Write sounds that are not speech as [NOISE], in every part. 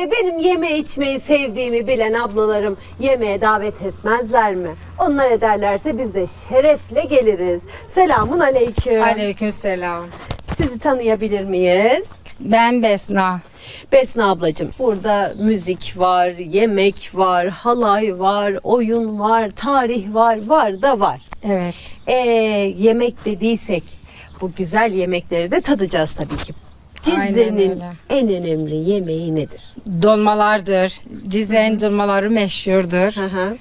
Ee, benim yeme içmeyi sevdiğimi bilen ablalarım yemeğe davet etmezler mi? Onlar ederlerse biz de şerefle geliriz. Selamun aleyküm. Aleykümselam. Sizi tanıyabilir miyiz? Ben Besna. Besna ablacığım burada müzik var, yemek var, halay var, oyun var, tarih var, var da var. Evet. Ee, yemek dediysek bu güzel yemekleri de tadacağız tabii ki. Cizre'nin öyle. en önemli yemeği nedir? Dolmalardır. Cizre'nin dolmaları meşhurdur. Hı hı.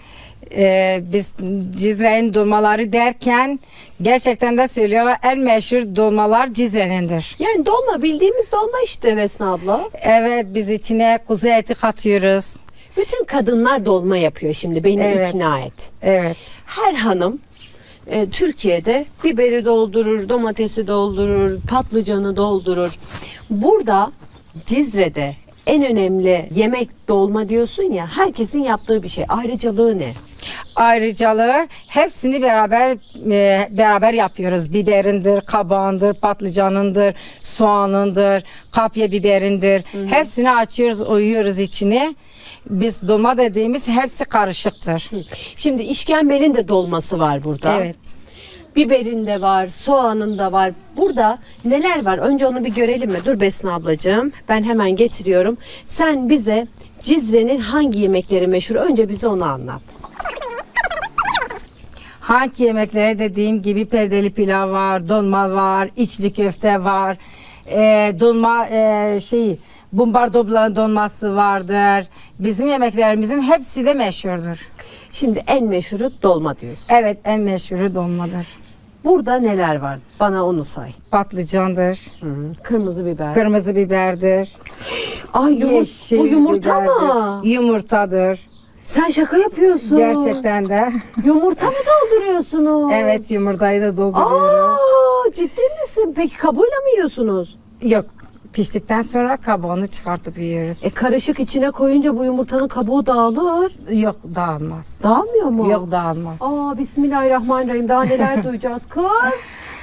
Ee, biz Cizre'nin dolmaları derken gerçekten de söylüyorlar en meşhur dolmalar Cizre'nindir. Yani dolma bildiğimiz dolma işte Vesna abla. Evet biz içine kuzu eti katıyoruz. Bütün kadınlar dolma yapıyor şimdi beni Evet. ikna et. Evet. Her hanım e, Türkiye'de biberi doldurur, domatesi doldurur, patlıcanı doldurur. Burada Cizre'de en önemli yemek dolma diyorsun ya herkesin yaptığı bir şey. Ayrıcalığı ne? Ayrıcalığı hepsini beraber e, beraber yapıyoruz. Biberindir, kabağındır, patlıcanındır, soğanındır, kapya biberindir. Hepsini açıyoruz, oyuyoruz içine. Biz dolma dediğimiz hepsi karışıktır. Şimdi işkembenin de dolması var burada. Evet. Biberin de var, soğanın da var. Burada neler var? Önce onu bir görelim mi? Dur Besna ablacığım. Ben hemen getiriyorum. Sen bize Cizre'nin hangi yemekleri meşhur? Önce bize onu anlat. Hangi yemeklere dediğim gibi perdeli pilav var, dolma var, içli köfte var, e, dolma e, şey bumbar dobla dolması vardır. Bizim yemeklerimizin hepsi de meşhurdur. Şimdi en meşhuru dolma diyorsun. Evet en meşhuru dolmadır. Burada neler var? Bana onu say. Patlıcandır, Hı, Kırmızı biber. kırmızı biberdir, Ay yumur- yeşil bu yumurta biberdir, mı? Yumurtadır. Sen şaka yapıyorsun. Gerçekten de. Yumurta mı dolduruyorsunuz? evet yumurtayı da dolduruyoruz. Aa, ciddi misin? Peki kabuğuyla mı yiyorsunuz? Yok piştikten sonra kabuğunu çıkartıp yiyoruz. E karışık içine koyunca bu yumurtanın kabuğu dağılır. Yok dağılmaz. Dağılmıyor mu? Yok dağılmaz. Aa bismillahirrahmanirrahim. Daha neler [LAUGHS] duyacağız kız?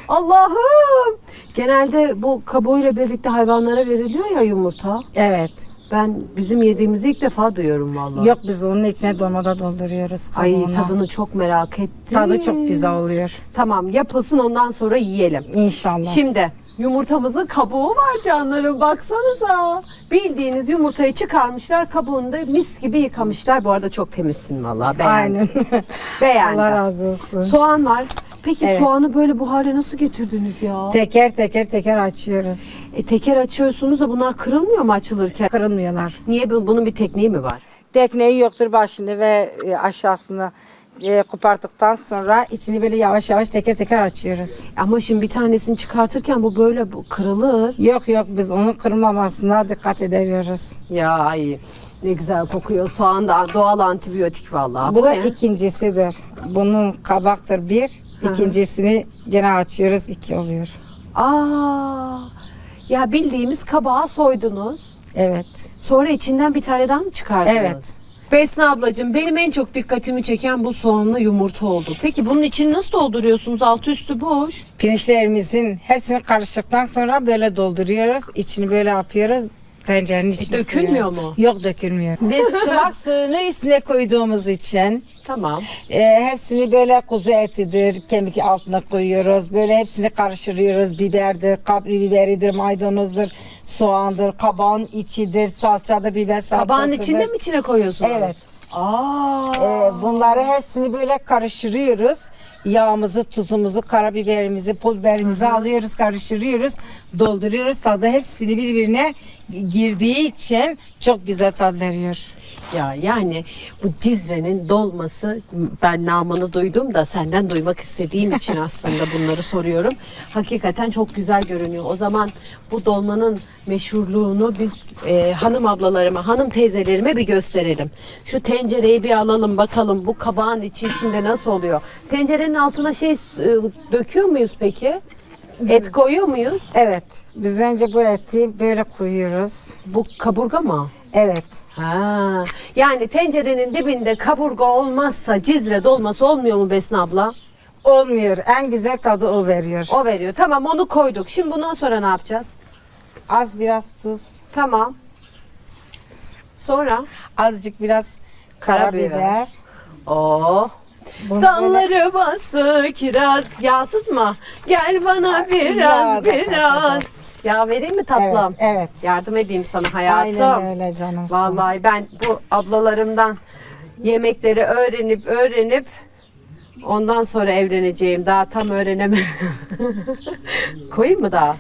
Allah'ım. Genelde bu kabuğuyla birlikte hayvanlara veriliyor ya yumurta. Evet. Ben bizim yediğimizi ilk defa duyuyorum vallahi. Yok biz onun içine dolmada dolduruyoruz. Ay kabuğunu. tadını çok merak ettim. Tadı çok güzel oluyor. Tamam yapılsın ondan sonra yiyelim. İnşallah. Şimdi yumurtamızın kabuğu var canlarım baksanıza. Bildiğiniz yumurtayı çıkarmışlar kabuğunu da mis gibi yıkamışlar. Bu arada çok temizsin vallahi beğendim. Aynen. [LAUGHS] Beğendim. Allah razı olsun. Soğan var. Peki Evet. soğanı böyle bu hale nasıl getirdiniz ya? Teker teker teker açıyoruz. E, teker açıyorsunuz da bunlar kırılmıyor mu açılırken? Kırılmıyorlar. Niye bu- bunun bir tekniği mi var? Tekneyi yoktur başını ve e, aşağısını e, koparttıktan sonra içini böyle yavaş yavaş teker teker açıyoruz. Ama şimdi bir tanesini çıkartırken bu böyle bu kırılır. Yok yok biz onun kırılmamasına dikkat ediyoruz. Ya ay ne güzel kokuyor. Soğan da doğal antibiyotik vallahi. Bu da ne? ikincisidir. Bunun kabaktır bir. ikincisini gene açıyoruz iki oluyor. Aa, ya bildiğimiz kabağı soydunuz. Evet. Sonra içinden bir tane daha mı çıkardınız? Evet. Besna ablacığım benim en çok dikkatimi çeken bu soğanlı yumurta oldu. Peki bunun içini nasıl dolduruyorsunuz? Altı üstü boş. Pirinçlerimizin hepsini karıştıktan sonra böyle dolduruyoruz. İçini böyle yapıyoruz. Tencerenin içine E, dökülmüyor koyuyoruz. mu? Yok dökülmüyor. Biz sumak [LAUGHS] suyunu üstüne koyduğumuz için Tamam. e, hepsini böyle kuzu etidir, kemik altına koyuyoruz. Böyle hepsini karıştırıyoruz. Biberdir, kapri biberidir, maydanozdur, soğandır, kabağın içidir, salçadır, biber salçasıdır. Kabağın içinde mi içine koyuyorsunuz? Evet. Aa. Ee, bunları hepsini böyle karıştırıyoruz. Yağımızı, tuzumuzu, karabiberimizi, pul biberimizi alıyoruz, karıştırıyoruz, dolduruyoruz. Tadı hepsini birbirine girdiği için çok güzel tat veriyor. Ya yani bu Cizre'nin dolması ben namını duydum da senden duymak istediğim için aslında [LAUGHS] bunları soruyorum. Hakikaten çok güzel görünüyor. O zaman bu dolmanın meşhurluğunu biz e, hanım ablalarıma, hanım teyzelerime bir gösterelim. Şu tencereyi bir alalım bakalım bu kabağın içi içinde nasıl oluyor. Tencerenin altına şey e, döküyor muyuz peki? Et koyuyor muyuz? Evet, biz önce bu eti böyle koyuyoruz. Bu kaburga mı? Evet. Ha, yani tencerenin dibinde kaburga olmazsa Cizre dolması olmuyor mu Besna abla? Olmuyor. En güzel tadı o veriyor. O veriyor. Tamam onu koyduk. Şimdi bundan sonra ne yapacağız? Az biraz tuz. Tamam. Sonra Azıcık biraz Karabiber. karabiber. oh Bunu böyle- Dalları bası kiraz yağsız mı? Gel bana biraz da biraz. Yağ vereyim mi tatlım? Evet, evet. Yardım edeyim sana hayatım. Aynen öyle canım. Vallahi ben bu ablalarımdan yemekleri öğrenip öğrenip ondan sonra evleneceğim. Daha tam öğrenemedim. [LAUGHS] Koyayım mı daha?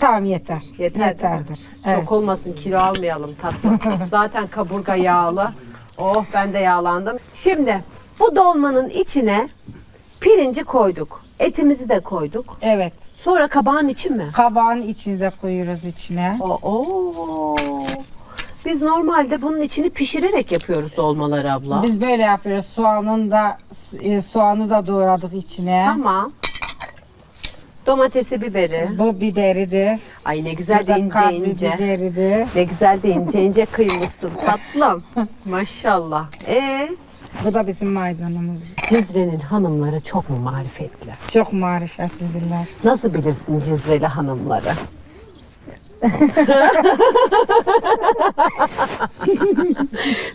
Tamam yeter. Yeter. Yeterdir. Evet. Çok olmasın kilo almayalım tatlım. [LAUGHS] Zaten kaburga yağlı. Oh ben de yağlandım. Şimdi bu dolmanın içine pirinci koyduk. Etimizi de koyduk. Evet. Sonra kabağın için mi? Kabağın içini de koyuyoruz içine. Oo. Biz normalde bunun içini pişirerek yapıyoruz dolmaları abla. Biz böyle yapıyoruz. Soğanın da e, soğanı da doğradık içine. Tamam. Domatesi, biberi. Bu biberidir. Ay ne güzel de ince ince. biberidir. Ne güzel de ince ince kıymışsın tatlım. [LAUGHS] Maşallah. Ee, Bu da bizim maydanımız. Cizre'nin hanımları çok mu marifetli? Çok marifetlidirler. Nasıl bilirsin Cizreli hanımları? [LAUGHS]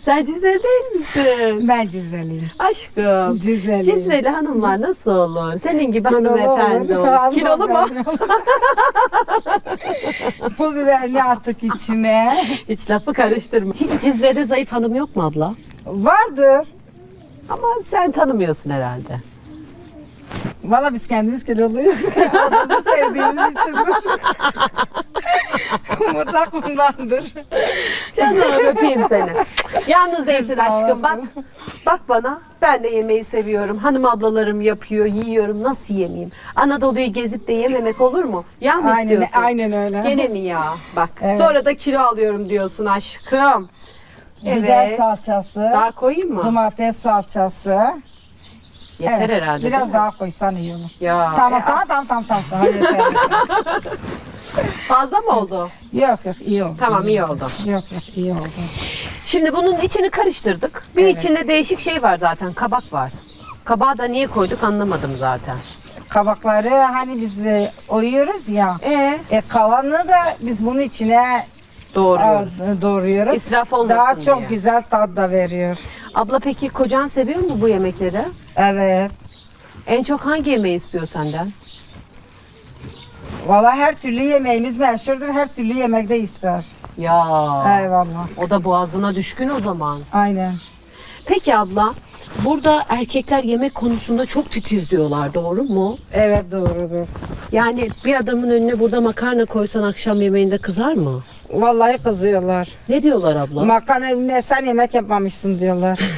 Sen Cizre değil misin? Ben Cizreliyim. Aşkım. Cizreliyim. Cizreli hanımlar nasıl olur? Senin gibi Kilolu hanımefendi olur. olur. Kilolu mu? Pul biberini attık içine. Hiç lafı karıştırma. Hiç Cizre'de zayıf hanım yok mu abla? Vardır. Ama sen tanımıyorsun herhalde. Valla biz kendimiz kiloluyuz. Adamı sevdiğimiz içindir. [LAUGHS] Mutlak ondandır. Canım öpeyim seni. Yalnız değilsin Sağ aşkım bak. olasın. Bak bana ben de yemeği seviyorum. Hanım ablalarım yapıyor, yiyorum. Nasıl yemeyeyim? Anadolu'yu gezip de yememek olur mu? Yağ mı Aynen, istiyorsun? aynen öyle. Gene mi ya? Bak Evet. sonra da kilo alıyorum diyorsun aşkım. Biber Evet. salçası. Daha koyayım mı? Domates salçası. Yeter Evet, herhalde Biraz daha koysan iyi olur. Ya, Tamam e, tamam tamam tamam tamam. tamam yeter, yeter. [LAUGHS] Fazla mı oldu? yok yok iyi oldu. Tamam iyi oldu. Yok yok iyi oldu. Şimdi bunun içini karıştırdık. Bir Evet. içinde değişik şey var zaten. Kabak var. Kabağı da niye koyduk anlamadım zaten. Kabakları hani biz e, oyuyoruz ya. Ee, E, kalanı da biz bunun içine doğruyoruz. e, doğruyoruz. İsraf olmasın Daha çok diye. güzel tat da veriyor. Abla peki kocan seviyor mu bu yemekleri? Evet. En çok hangi yemeği istiyor senden? Valla her türlü yemeğimiz meşhurdur. Her türlü yemek de ister. Ya. Eyvallah. O da boğazına düşkün o zaman. Aynen. Peki abla, burada erkekler yemek konusunda çok titiz diyorlar, doğru mu? Evet doğrudur. Yani bir adamın önüne burada makarna koysan akşam yemeğinde kızar mı? Vallahi kızıyorlar. Ne diyorlar abla? Makarna ne sen yemek yapmamışsın diyorlar. [LAUGHS]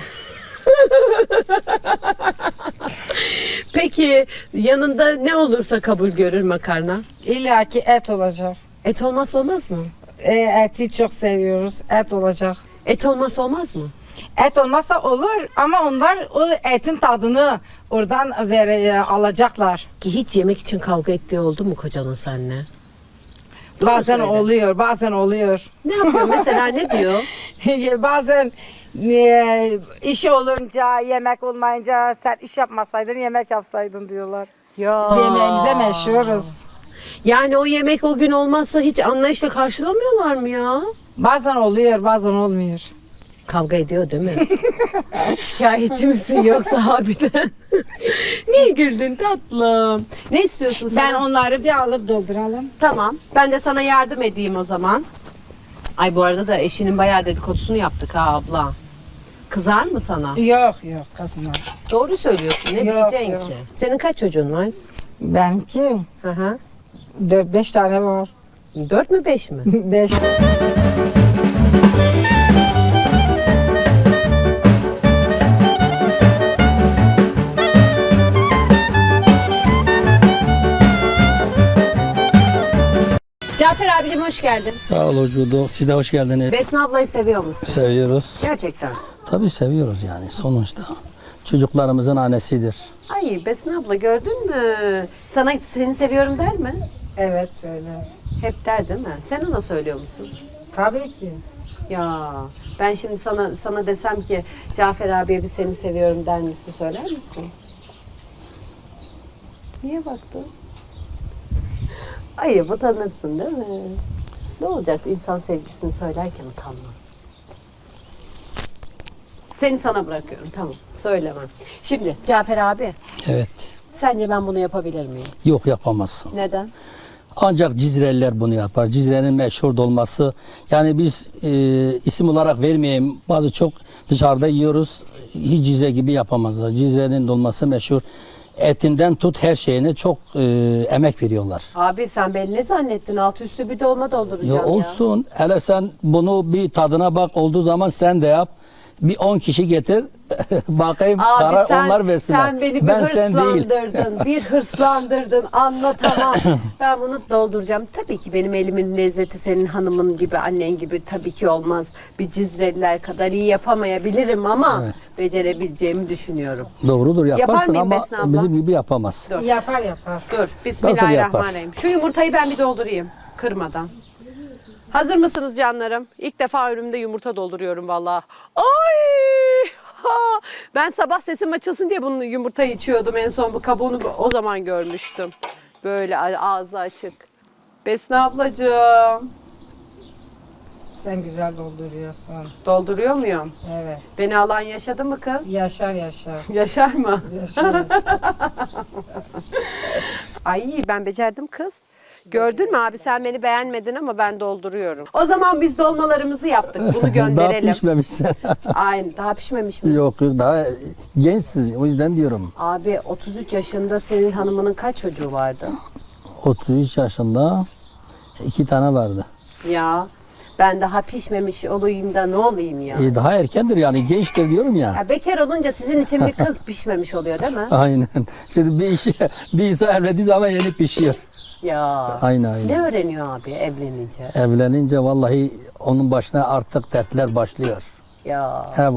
Peki yanında ne olursa kabul görür makarna? İlla ki et olacak. Et olmazsa olmaz mı? E, eti çok seviyoruz. Et olacak. Et olmazsa olmaz mı? Et olmazsa olur ama onlar o etin tadını oradan vere, alacaklar. Ki hiç yemek için kavga ettiği oldu mu kocanın seninle? Doğru bazen söyle. oluyor, bazen oluyor. Ne yapıyor mesela ne diyor? [LAUGHS] bazen e, işi olunca, yemek olmayınca sen iş yapmasaydın yemek yapsaydın diyorlar. Ya. Yemeğimize meşhuruz. Yani o yemek o gün olmazsa hiç anlayışla karşılamıyorlar mı ya? Bazen oluyor, bazen olmuyor. Kavga ediyor değil mi? [LAUGHS] Şikayetçi misin yoksa abiden? [LAUGHS] Niye güldün tatlım? Ne istiyorsun sen? Ben onları bir alıp dolduralım. Tamam. Ben de sana yardım edeyim o zaman. Ay bu arada da eşinin bayağı dedikodusunu yaptık ha abla. Kızar mı sana? Yok yok kızmaz. Doğru söylüyorsun. Ne Yok, diyeceksin yok. ki? Senin kaç çocuğun var? Benimki Hı hı. 4-5 tane var. Dört mü beş mi? 5 hoş geldin. Sağ ol hoş bulduk. Siz de hoş geldiniz. Besna ablayı seviyor musun? Seviyoruz. Gerçekten. Tabii seviyoruz yani sonuçta. Çocuklarımızın annesidir. Ay Besna abla gördün mü? Sana seni seviyorum der mi? Evet söyler. Hep der değil mi? Sen ona söylüyor musun? Tabii ki. Ya ben şimdi sana sana desem ki Cafer abiye bir seni seviyorum der misin? Söyler misin? Niye baktın? Ayıp utanırsın değil mi? Ne olacak insan sevgisini söylerken utanma. Seni sana bırakıyorum tamam. Söylemem. Şimdi Cafer abi Evet. sence ben bunu yapabilir miyim? Yok yapamazsın. Neden? Ancak Cizreliler bunu yapar. Cizre'nin meşhur dolması. Yani biz e, isim olarak vermeyeyim. Bazı çok dışarıda yiyoruz. Hiç Cizre gibi yapamazlar. Cizre'nin dolması meşhur. Etinden tut her şeyine çok e, emek veriyorlar. Abi sen beni ne zannettin? Altı üstü bir dolma dolduracağım Ya ya. olsun. Hele sen bunu bir tadına bak olduğu zaman sen de yap. Bir 10 kişi getir. [LAUGHS] Bakayım Abi karar sen, onlar versinler. sen beni bir ben sen değil. hırslandırdın. bir hırslandırdın. [LAUGHS] Anlatamam. [LAUGHS] ben bunu dolduracağım. Tabii ki benim elimin lezzeti senin hanımın gibi, annen gibi tabii ki olmaz. Bir Cizreliler kadar iyi yapamayabilirim ama Evet. becerebileceğimi düşünüyorum. Doğrudur yaparsın mıyım ama Besna bizim gibi yapamaz. Dur. Yapar yapar. Dur. Bismillahirrahmanirrahim. Şu yumurtayı ben bir doldurayım. Kırmadan. Hazır mısınız canlarım? İlk defa önümde yumurta dolduruyorum vallahi. Ay! Ha! Ben sabah sesim açılsın diye bunu yumurtayı içiyordum. En son bu kabuğunu o zaman görmüştüm. Böyle ağzı açık. Besna ablacığım. Sen güzel dolduruyorsun. Dolduruyor muyum? Evet. Beni alan yaşadı mı kız? Yaşar yaşar. [LAUGHS] Yaşar mı? Yaşar. [LAUGHS] Ay ben becerdim kız. Gördün mü abi sen beni beğenmedin ama ben dolduruyorum. O zaman biz dolmalarımızı yaptık. Bunu [LAUGHS] Daha gönderelim. pişmemişsin. [LAUGHS] Aynen daha pişmemiş mi? yok yok daha gençsin o yüzden diyorum. Abi 33 yaşında senin hanımının kaç çocuğu vardı? 33 yaşında iki tane vardı. Ya ben daha pişmemiş olayım da ne olayım ya? E, daha erkendir yani gençtir diyorum ya. ya bekar olunca sizin için bir kız [LAUGHS] pişmemiş oluyor değil mi? Aynen. Şimdi bir işi bir insan evlendiği zaman yeni pişiyor. Ya. Aynen aynen. Ne öğreniyor abi evlenince? Evlenince vallahi onun başına artık dertler başlıyor. Ya. He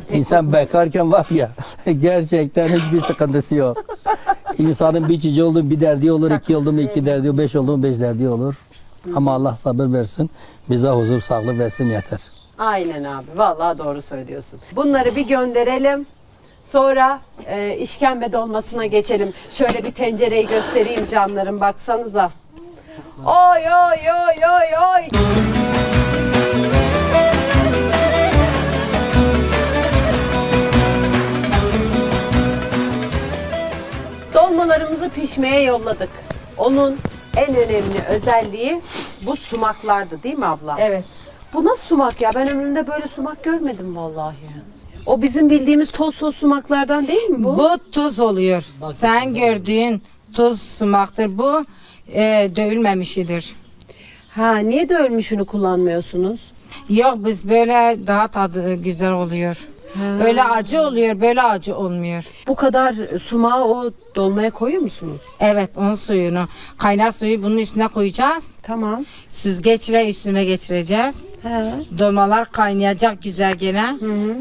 pek İnsan bekarken var ya [LAUGHS] gerçekten hiçbir sıkıntısı yok. [LAUGHS] İnsanın bir çiçeği oldu bir derdi olur, iki oldu mu iki derdi, beş oldu mu beş derdi olur. Ama Allah sabır versin, bize huzur, sağlık versin yeter. Aynen abi. Vallahi doğru söylüyorsun. Bunları bir gönderelim. Sonra e, işkembe dolmasına geçelim. Şöyle bir tencereyi göstereyim canlarım baksanıza. Oy oy oy oy oy. Dolmalarımızı pişmeye yolladık. Onun en önemli özelliği bu sumaklardı değil mi abla? evet. Bu nasıl sumak ya? Ben ömrümde böyle sumak görmedim vallahi. O bizim bildiğimiz toz toz sumaklardan değil mi bu? Bu tuz oluyor. Sen gördüğün tuz sumaktır. Bu e, dövülmemişidir. Ha niye de ölmüşünü kullanmıyorsunuz? Yok biz böyle daha tadı güzel oluyor. Öyle acı oluyor, böyle acı olmuyor. Bu kadar sumağı o dolmaya koyuyor musunuz? Evet, onun suyunu, kaynar suyu bunun üstüne koyacağız. Tamam. Süzgeçle üstüne geçireceğiz. He. Dolmalar kaynayacak güzel gene.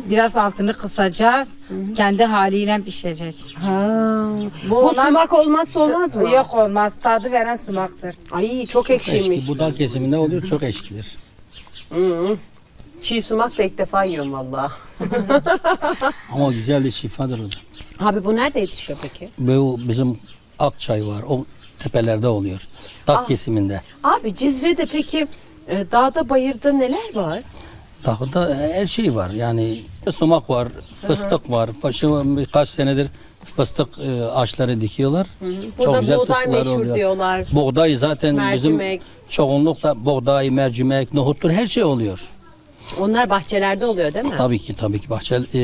Biraz altını kısacağız. Kendi haliyle pişecek. Ha. Bu, onlar- sumak olmazsa olmaz mı? Yok olmaz. Tadı veren sumaktır. Ay çok ekşiymiş. Eşki, budal kesiminde oluyor, çok eşkidir. Hı. Çiğ sumak da ilk defa yiyorum valla. [LAUGHS] Ama güzel de şifadır o da. Abi bu nerede yetişiyor peki? Bu bizim Akçay var, o tepelerde oluyor. Dak kesiminde. Abi Cizre'de peki e, dağda bayırda neler var? Dağda her şey var. Yani sumak var, fıstık var. Şu birkaç senedir fıstık e, ağaçları dikiyorlar. Burada buğday meşhur diyorlar. Buğday zaten Mercimek. bizim çoğunlukla buğday, mercimek, nohuttur her şey oluyor. Onlar bahçelerde oluyor değil mi? Tabii ki tabii ki bahçe e,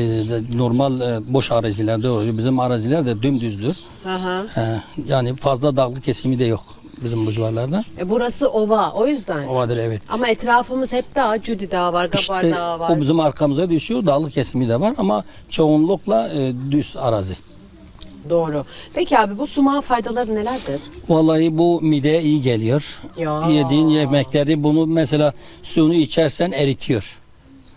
normal e, boş arazilerde oluyor. Bizim araziler de dümdüzdür. Hı. E, yani fazla dağlık kesimi de yok bizim bu civarlarda. E, burası ova o yüzden. Ovadır evet. Ama etrafımız hep dağ, Cudi Dağı var, Gabar İşte Dağı var. o bizim arkamıza düşüyor. Dağlık kesimi de var ama çoğunlukla e, düz arazi. Doğru. Peki abi bu sumağın faydaları nelerdir? Vallahi bu mideye iyi geliyor. Ya. Yediğin yemekleri bunu mesela suyunu içersen eritiyor.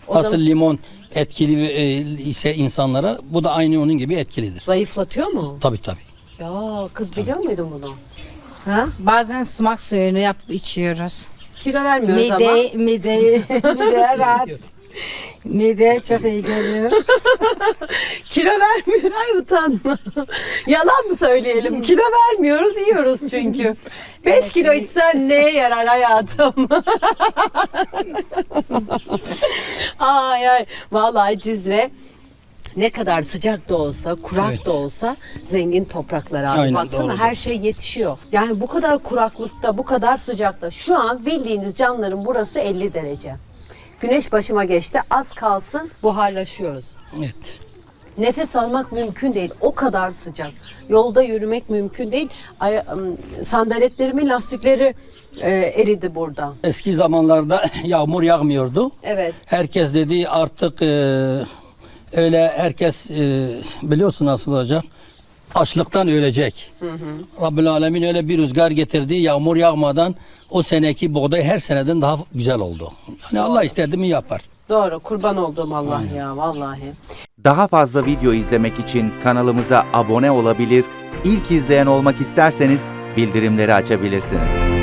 O Asıl zaman- limon etkili e, ise insanlara bu da aynı onun gibi etkilidir. Zayıflatıyor mu? Tabii tabii. Ya kız biliyor muydun bunu? Ha? Bazen sumak suyunu yapıp içiyoruz. Kilo vermiyoruz ama. Mide, [LAUGHS] mide, mideye rahat. [LAUGHS] Mideye çok iyi geliyor. [LAUGHS] Kilo vermiyor ay utanma. Yalan mı söyleyelim? Kilo vermiyoruz yiyoruz çünkü. [LAUGHS] 5 kilo içsen neye yarar hayatım? [LAUGHS] ay ay. Vallahi Cizre ne kadar sıcak da olsa, kurak Evet. da olsa zengin topraklar abi. Aynen, Baksana doğrudur. her şey yetişiyor. Yani bu kadar kuraklıkta, bu kadar sıcakta. Şu an bildiğiniz canların burası 50 derece. Güneş başıma geçti. Az kalsın buharlaşıyoruz. Evet. Nefes almak mümkün değil. O kadar sıcak. Yolda yürümek mümkün değil. Ay, sandaletlerimin lastikleri e, eridi burada. Eski zamanlarda [LAUGHS] yağmur yağmıyordu. Evet. Herkes dedi artık e, öyle herkes e, biliyorsun nasıl olacak? Açlıktan ölecek. Rabbül Alemin öyle bir rüzgar getirdi. Yağmur yağmadan o seneki buğday her seneden daha güzel oldu. Yani Allah istedi mi yapar. Doğru. Kurban olduğum Allah ya vallahi. Daha fazla video izlemek için kanalımıza abone olabilir, ilk izleyen olmak isterseniz bildirimleri açabilirsiniz.